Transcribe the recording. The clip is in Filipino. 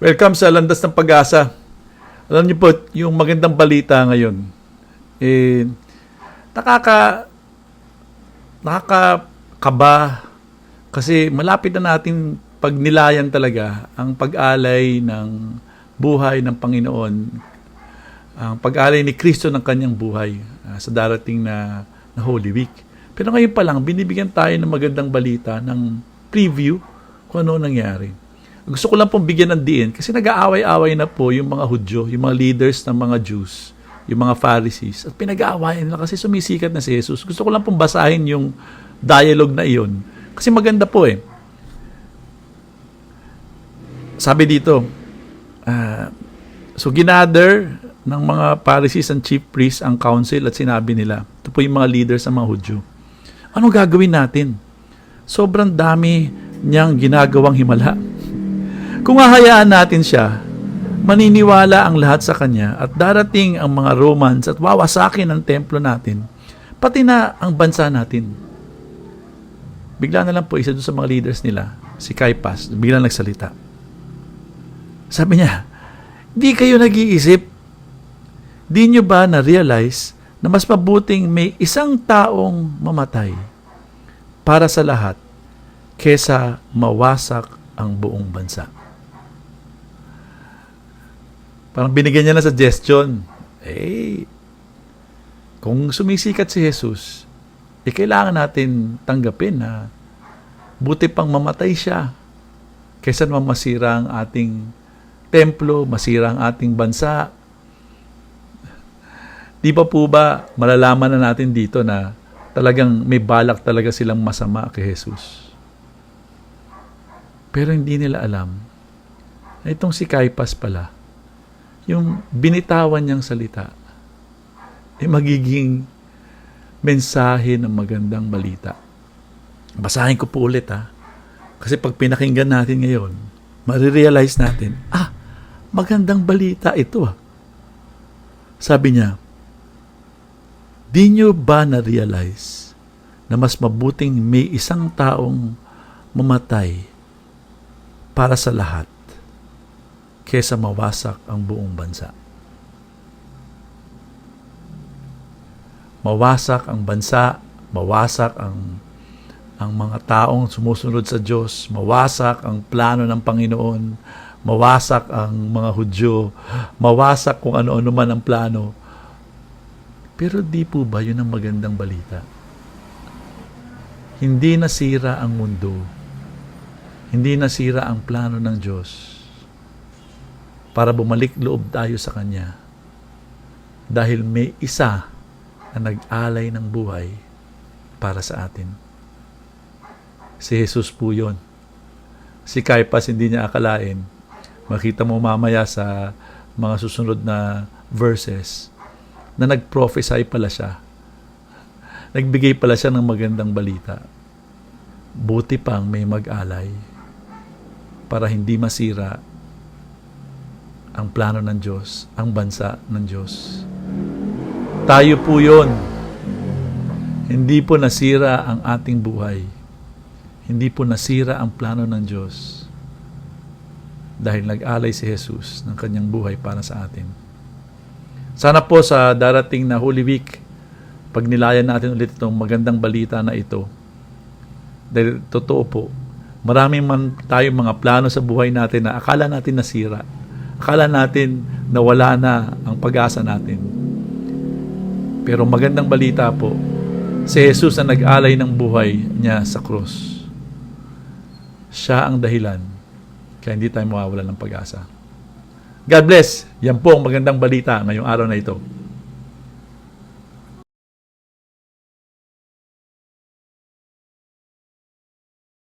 Welcome sa Landas ng Pag-asa. Alam niyo po, yung magandang balita ngayon, eh, nakaka, nakakakaba kasi malapit na natin pagnilayan talaga ang pag-alay ng buhay ng Panginoon, ang pag-alay ni Kristo ng kanyang buhay ah, sa darating na, na Holy Week. Pero ngayon pa lang, binibigyan tayo ng magandang balita, ng preview kung ano nangyari. Gusto ko lang pong bigyan ng diin kasi nag-aaway-away na po yung mga Hudyo, yung mga leaders ng mga Jews, yung mga Pharisees. At pinag-aawayan nila kasi sumisikat na si Jesus. Gusto ko lang pong basahin yung dialogue na iyon. Kasi maganda po eh. Sabi dito, ah, so ginather ng mga Pharisees and chief priests ang council at sinabi nila, ito po yung mga leaders ng mga Hudyo. Ano gagawin natin? Sobrang dami niyang ginagawang himala. Kung hahayaan natin siya, maniniwala ang lahat sa kanya at darating ang mga Romans at wawasakin ang templo natin, pati na ang bansa natin. Bigla na lang po isa doon sa mga leaders nila, si Caiaphas, bigla nagsalita. Sabi niya, di kayo nag-iisip, di nyo ba na-realize na mas mabuting may isang taong mamatay para sa lahat kesa mawasak ang buong bansa. Parang binigyan niya na suggestion. Eh, kung sumisikat si Jesus, eh kailangan natin tanggapin na buti pang mamatay siya kaysa naman masira ang ating templo, masira ang ating bansa. Di ba po ba malalaman na natin dito na talagang may balak talaga silang masama kay Jesus? Pero hindi nila alam na itong si Caiaphas pala, yung binitawan niyang salita, ay magiging mensahe ng magandang balita. Basahin ko po ulit ha. Kasi pag pinakinggan natin ngayon, marirealize natin, ah, magandang balita ito ah. Sabi niya, di nyo ba na-realize na mas mabuting may isang taong mamatay para sa lahat kesa mawasak ang buong bansa. Mawasak ang bansa, mawasak ang ang mga taong sumusunod sa Diyos, mawasak ang plano ng Panginoon, mawasak ang mga Hudyo, mawasak kung ano-ano man ang plano. Pero di po ba yun ang magandang balita? Hindi nasira ang mundo. Hindi nasira ang plano ng Diyos para bumalik loob tayo sa Kanya. Dahil may isa na nag-alay ng buhay para sa atin. Si Jesus po yun. Si Caiaphas hindi niya akalain. Makita mo mamaya sa mga susunod na verses na nag-prophesy pala siya. Nagbigay pala siya ng magandang balita. Buti pang may mag-alay para hindi masira ang plano ng Diyos, ang bansa ng Diyos. Tayo po yon. Hindi po nasira ang ating buhay. Hindi po nasira ang plano ng Diyos dahil nag-alay si Jesus ng kanyang buhay para sa atin. Sana po sa darating na Holy Week, pag nilayan natin ulit itong magandang balita na ito, dahil totoo po, maraming man tayong mga plano sa buhay natin na akala natin nasira. Akala natin na wala na ang pag-asa natin. Pero magandang balita po, si Jesus ang nag-alay ng buhay niya sa krus. Siya ang dahilan kaya hindi tayo mawawala ng pag-asa. God bless. Yan po ang magandang balita ngayong araw na ito.